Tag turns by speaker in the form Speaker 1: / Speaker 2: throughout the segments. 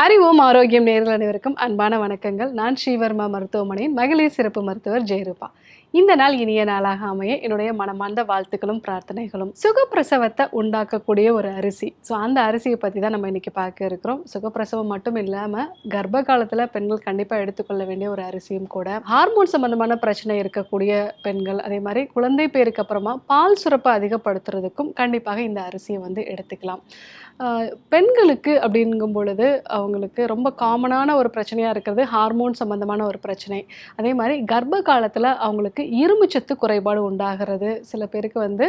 Speaker 1: அறிவோம் ஆரோக்கியம் நேரில் அனைவருக்கும் அன்பான வணக்கங்கள். நான் ஸ்ரீவர்மா மருத்துவமனையின் மகளிர் சிறப்பு மருத்துவர் ஜெயரூபா. இந்த நாள் இனிய நாளாக அமைய என்னுடைய மனமார்ந்த வாழ்த்துக்களும் பிரார்த்தனைகளும் சுகப்பிரசவத்தை உண்டாக்கக்கூடிய ஒரு அரிசி. ஸோ அந்த அரிசியை பற்றி தான் நம்ம இன்றைக்கி பார்க்க இருக்கிறோம். சுகப்பிரசவம் மட்டும் இல்லாமல் கர்ப்ப காலத்தில் பெண்கள் கண்டிப்பாக எடுத்துக்கொள்ள வேண்டிய ஒரு அரிசியும் கூட. ஹார்மோன் சம்பந்தமான பிரச்சனை இருக்கக்கூடிய பெண்கள் அதே மாதிரி குழந்தை பேருக்கு அப்புறமா பால் சுரப்பை அதிகப்படுத்துறதுக்கும் கண்டிப்பாக இந்த அரிசியை வந்து எடுத்துக்கலாம். பெண்களுக்கு அப்படிங்கும் பொழுது அவங்களுக்கு ரொம்ப காமனான ஒரு பிரச்சனையாக இருக்கிறது ஹார்மோன் சம்மந்தமான ஒரு பிரச்சனை. அதே மாதிரி கர்ப்ப காலத்தில் அவங்களுக்கு இரும்புச்சத்து குறைபாடு உண்டாகிறது. சில பேருக்கு வந்து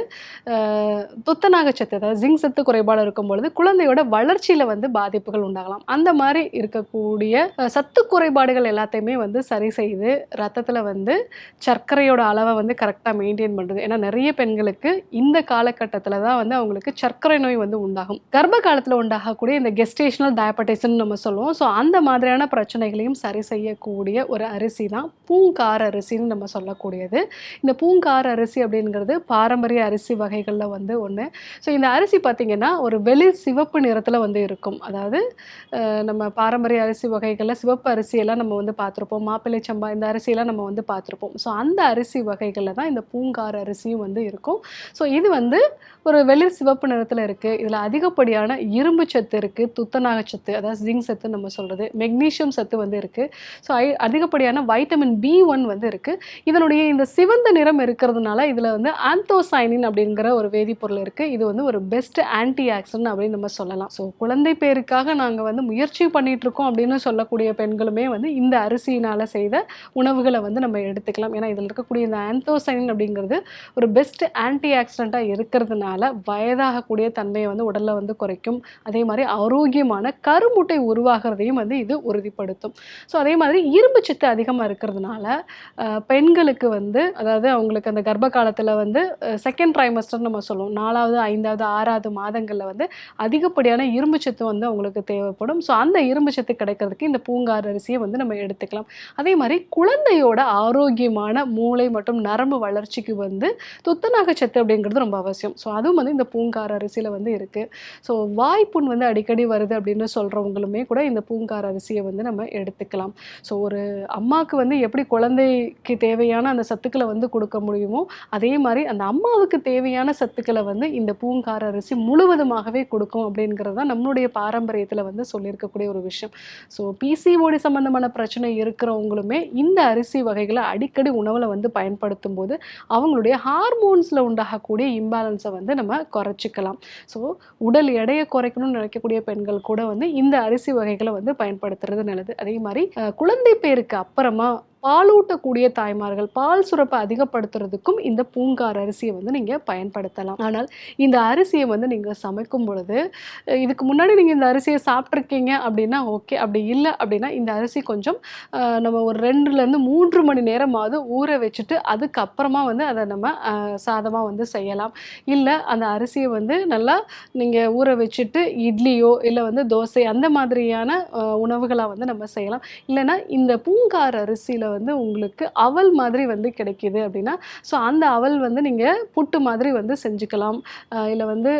Speaker 1: துத்தநாக சத்து அதாவது ஜிங்க் சத்து குறைபாடு இருக்கும் பொழுது குழந்தையோட வளர்ச்சியில் வந்து பாதிப்புகள் உண்டாகலாம். அந்த மாதிரி இருக்கக்கூடிய சத்து குறைபாடுகள் எல்லாத்தையுமே வந்து சரி செய்து ரத்தத்தில் வந்து சர்க்கரையோட அளவை வந்து கரெக்டாக மெயின்டைன் பண்ணுறது ஏன்னா நிறைய பெண்களுக்கு இந்த காலகட்டத்தில் தான் வந்து அவங்களுக்கு சர்க்கரை நோய் வந்து உண்டாகும். கர்ப்ப காலத்தில் உண்டாகக்கூடிய இந்த கெஸ்டேஷனல் டயபட்டிஸ்ன்னு நம்ம சொல்லுவோம். ஸோ அந்த மாதிரியான பிரச்சனைகளையும் சரி செய்யக்கூடிய ஒரு அரிசி தான் பூங்கார் அரிசின்னு நம்ம சொல்லக்கூடியது. இந்த பூங்கார் அரிசி அப்படிங்கிறது பாரம்பரிய அரிசி வகைகளில் வந்து ஒன்று ஸோ இந்த அரிசி பார்த்திங்கன்னா ஒரு வெளி சிவப்பு நிறத்தில் வந்து இருக்கும். அதாவது நம்ம பாரம்பரிய அரிசி வகைகளில் சிவப்பு அரிசியெல்லாம் நம்ம வந்து பார்த்துருப்போம் மாப்பிள்ளை சம்பா இந்த அரிசியெல்லாம் நம்ம வந்து பார்த்துருப்போம் ஸோ அந்த அரிசி வகைகளில் தான் இந்த பூங்கார் அரிசியும் வந்து இருக்கும். ஸோ இது வந்து ஒரு வெளிர் சிவப்பு நிறத்தில் இருக்குது இதில் அதிகப்படியான இரும்பு சத்து இருக்குது துத்தநாக சத்து அதாவது ஜிங்க் சத்து நம்ம சொல்கிறது மெக்னீஷியம் சத்து வந்து இருக்குது ஸோ அதிகப்படியான வைட்டமின் பி ஒன் வந்து இருக்குது இதனுடைய இந்த சிவந்த நிறம் இருக்கிறதுனால இதில் வந்து ஆந்தோசைனின் அப்படிங்கிற ஒரு வேதிப்பொருள் இருக்குது இது வந்து ஒரு பெஸ்ட் ஆன்டி ஆக்சிடென்ட் அப்படின்னு நம்ம சொல்லலாம். ஸோ குழந்தை பேருக்காக நாங்கள் வந்து முயற்சி பண்ணிகிட்ருக்கோம் அப்படின்னு சொல்லக்கூடிய பெண்களுமே வந்து இந்த அரிசியினால் செய்த உணவுகளை வந்து நம்ம எடுத்துக்கலாம். ஏன்னா இதில் இருக்கக்கூடிய இந்த ஆந்தோசைனின் அப்படிங்கிறது ஒரு பெஸ்ட் ஆன்டி ஆக்சிடெண்ட்டாக இருக்கிறதுனால வயதாகக்கூடிய தன்மையை வந்து உடலில் வந்து குறைக்கும். அதே மாதிரி ஆரோக்கியமான கருமுட்டை உருவாகிறதையும் வந்து இது உறுதிப்படுத்தும். ஸோ அதே மாதிரி இரும்பு சத்து அதிகமாக இருக்கிறதுனால பெண்களுக்கு வந்து அதாவது அவங்களுக்கு அந்த கர்ப்ப காலத்தில் வந்து செகண்ட் ட்ரைமஸ்டர் நம்ம சொல்லுவோம். நாலாவது ஐந்தாவது ஆறாவது மாதங்களில் வந்து அதிகப்படியான இரும்பு சத்து வந்து அவங்களுக்கு தேவைப்படும். ஸோ அந்த இரும்பு சத்து கிடைக்கிறதுக்கு இந்த பூங்கார் அரிசியை வந்து நம்ம எடுத்துக்கலாம். அதே மாதிரி குழந்தையோட ஆரோக்கியமான மூளை மற்றும் நரம்பு வளர்ச்சிக்கு வந்து துத்தநாக சத்து அப்படிங்கிறது ரொம்ப அவசியம். ஸோ அதுவும் வந்து இந்த பூங்கார் அரிசியில் வந்து இருக்குது ஸோ வாய்ப்புண் வந்து அடிக்கடி வருது அப்படின்னு சொல்கிறவங்களுமே கூட இந்த பூங்கார் அரிசியை வந்து நம்ம எடுத்துக்கலாம். ஸோ ஒரு அம்மாவுக்கு வந்து எப்படி குழந்தைக்கு தேவையான அந்த சத்துக்களை வந்து கொடுக்க முடியுமோ அதே மாதிரி அந்த அம்மாவுக்கு தேவையான சத்துக்களை வந்து இந்த பூங்கார் அரிசி முழுவதுமாகவே கொடுக்கும் அப்படிங்கிறது தான் நம்மளுடைய பாரம்பரியத்தில் வந்து சொல்லியிருக்கக்கூடிய ஒரு விஷயம். ஸோ பிசிஓடி சம்மந்தமான பிரச்சனை இருக்கிறவங்களுமே இந்த அரிசி வகைகளை அடிக்கடி உணவில் வந்து பயன்படுத்தும் போது அவங்களுடைய ஹார்மோன்ஸில் உண்டாகக்கூடிய இம்பேலன்ஸை வந்து நம்ம குறைச்சிக்கலாம். ஸோ உடல் எடை எடையை குறைக்கணும்னு நினைக்கக்கூடிய பெண்கள் கூட வந்து இந்த அரிசி வகைகளை வந்து பயன்படுத்துறது நல்லது. அதே மாதிரி குழந்தை பேருக்கு அப்புறமா பாலூட்டக்கூடிய தாய்மார்கள் பால் சுரப்பை அதிகப்படுத்துறதுக்கும் இந்த பூங்கார் அரிசியை வந்து நீங்கள் பயன்படுத்தலாம். ஆனால் இந்த அரிசியை வந்து நீங்கள் சமைக்கும் பொழுது இதுக்கு முன்னாடி நீங்கள் இந்த அரிசியை சாப்பிட்ருக்கீங்க அப்படின்னா ஓகே அப்படி இல்லை அப்படின்னா இந்த அரிசி கொஞ்சம் நம்ம ஒரு ரெண்டுலேருந்து மூன்று மணி நேரமாவது ஊற வச்சுட்டு அதுக்கப்புறமா வந்து அதை நம்ம சாதமாக வந்து செய்யலாம். இல்லை அந்த அரிசியை வந்து நல்லா நீங்கள் ஊற வச்சுட்டு இட்லியோ இல்லை வந்து தோசை அந்த மாதிரியான உணவுகளாக வந்து நம்ம செய்யலாம். இல்லைன்னா இந்த பூங்கார் அரிசியில் வந்து உங்களுக்கு அவல் மாதிரி வந்து கிடைக்கிது அப்படின்னா ஸோ அந்த அவல் வந்து நீங்கள் புட்டு மாதிரி வந்து செஞ்சுக்கலாம். இல்லை வந்து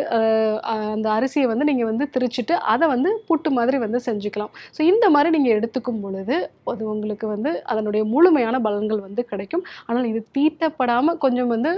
Speaker 1: அந்த அரிசியை வந்து நீங்கள் வந்து திரிச்சிட்டு அதை வந்து புட்டு மாதிரி வந்து செஞ்சுக்கலாம். ஸோ இந்த மாதிரி நீங்கள் எடுத்துக்கும் பொழுது அது உங்களுக்கு வந்து அதனுடைய முழுமையான பலன்கள் வந்து கிடைக்கும். ஆனால் இது தீட்டப்படாமல் கொஞ்சம் வந்து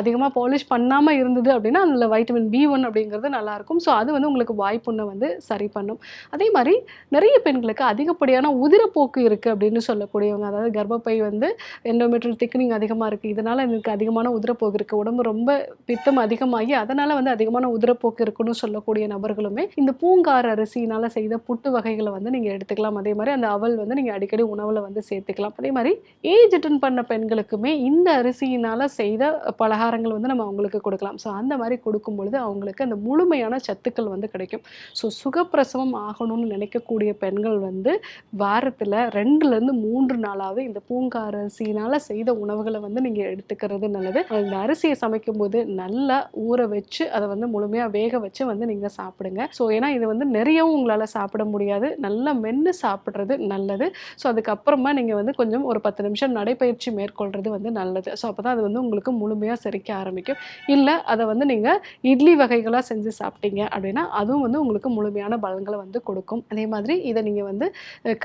Speaker 1: அதிகமாக பாலிஷ் பண்ணாமல் இருந்தது அப்படின்னா அதில் வைட்டமின் பி ஒன் அப்படிங்கிறது நல்லாயிருக்கும் ஸோ அது வந்து உங்களுக்கு வாய்ப்புண்ணை வந்து சரி பண்ணும். அதே மாதிரி நிறைய பெண்களுக்கு அதிகப்படியான உதிரப்போக்கு இருக்குது அப்படின்னு சொல்லக்கூடியவங்க அதாவது கர்ப்பப்பை வந்து எண்டோமெட்ரியல் திக்னிங் அதிகமாக இருக்குது இதனால் எனக்கு அதிகமான உதிரப்போக்கு இருக்குது உடம்பு ரொம்ப பித்தம் அதிகமாகி அதனால் வந்து அதிகமான உதிரப்போக்கு இருக்குன்னு சொல்லக்கூடிய நபர்களுமே இந்த பூங்கார் அரிசியினால் செய்த புட்டு வகைகளை வந்து நீங்கள் எடுத்துக்கலாம். அதே மாதிரி அந்த அவல் வந்து நீங்கள் அடிக்கடி உணவில் வந்து சேர்த்துக்கலாம். அதே மாதிரி ஏஜ் அட்டன் பண்ண பெண்களுக்குமே இந்த அரிசியினால் செய்த பலகாரங்கள் வந்து நம்ம அவங்களுக்கு கொடுக்கலாம். ஸோ அந்த மாதிரி கொடுக்கும் பொழுது அவங்களுக்கு அந்த முழுமையான சத்துக்கள் வந்து கிடைக்கும். ஸோ சுகப்பிரசவம் ஆகணும்னு நினைக்கக்கூடிய பெண்கள் வந்து வாரத்தில் ரெண்டுலேருந்து மூன்று நாளாவது இந்த பூங்கார அரிசினால் செய்த உணவுகளை வந்து நீங்கள் எடுத்துக்கிறது நல்லது. இந்த அரிசியை சமைக்கும்போது நல்லா ஊற வச்சு அதை வந்து முழுமையாக வேக வச்சு வந்து நீங்கள் சாப்பிடுங்க. ஸோ ஏன்னா இது வந்து நிறையவும் உங்களால் சாப்பிட முடியாது. நல்லா மென்று சாப்பிட்றது நல்லது. ஸோ அதுக்கப்புறமா நீங்கள் வந்து கொஞ்சம் ஒரு பத்து நிமிஷம் நடைப்பயிற்சி மேற்கொள்கிறது வந்து நல்லது. ஸோ அப்போ தான் அது வந்து உங்களுக்கு முழுமையாக செரிக்க ஆரம்பிக்கும். இல்லை அதை வந்து நீங்கள் இட்லி வகைகளாக செஞ்சு சாப்பிட்டீங்க அப்படின்னா அதுவும் வந்து உங்களுக்கு முழுமையான பலன்களை வந்து கொடுக்கும். அதே மாதிரி இதை நீங்கள் வந்து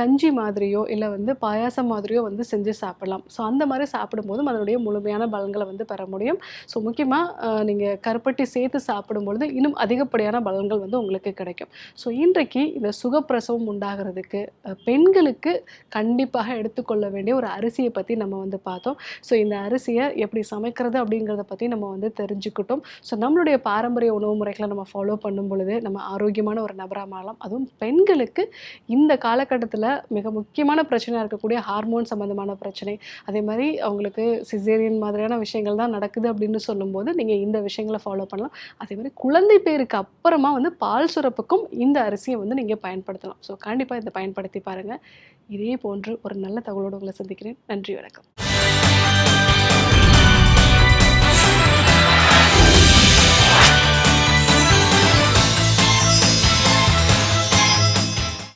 Speaker 1: கஞ்சி மாதிரியோ இல்லை வந்து பாயாசம் மாதிரியோ வந்து செஞ்சு சாப்பிடலாம். ஸோ அந்த மாதிரி சாப்பிடும்போதும் அதனுடைய முழுமையான பலன்களை வந்து பெற முடியும். ஸோ முக்கியமாக நீங்கள் கருப்பட்டி சேர்த்து சாப்பிடும்பொழுது இன்னும் அதிகப்படியான பலன்கள் வந்து உங்களுக்கு கிடைக்கும். ஸோ இன்றைக்கு இந்த சுகப்பிரசவம் உண்டாகிறதுக்கு பெண்களுக்கு கண்டிப்பாக எடுத்துக்கொள்ள வேண்டிய ஒரு அரிசியை பற்றி நம்ம வந்து பார்த்தோம். ஸோ இந்த அரிசியை எப்படி சமைக்கிறது அப்படிங்கிறத பற்றி நம்ம வந்து தெரிஞ்சுக்கிட்டோம். ஸோ நம்மளுடைய பாரம்பரிய உணவு முறைகளை நம்ம ஃபாலோ பண்ணும் பொழுது நம்ம ஆரோக்கியமான ஒரு நபராக மாறலாம். அதுவும் பெண்களுக்கு இந்த காலகட்டத்தில் மிக முக்கியமான பிரச்சனையாக இருக்கக்கூடிய ஹார்மோன் சம்மந்தமான பிரச்சனை. அதே மாதிரி அவங்களுக்கு சிசேரியன் மாதிரியான விஷயங்கள் தான் நடக்குது அப்படின்னு சொல்லும்போது நீங்கள் இந்த விஷயங்களை ஃபாலோ பண்ணலாம். அதே மாதிரி குழந்தை பேருக்கு அப்புறமா வந்து பால் சுரப்புக்கும் இந்த அரிசியை வந்து நீங்கள் பயன்படுத்தலாம். ஸோ கண்டிப்பாக இதை பயன்படுத்தி பாருங்கள் இதே போன்று ஒரு நல்ல தகவலோடு உங்களை சந்திக்கிறேன். நன்றி வணக்கம்.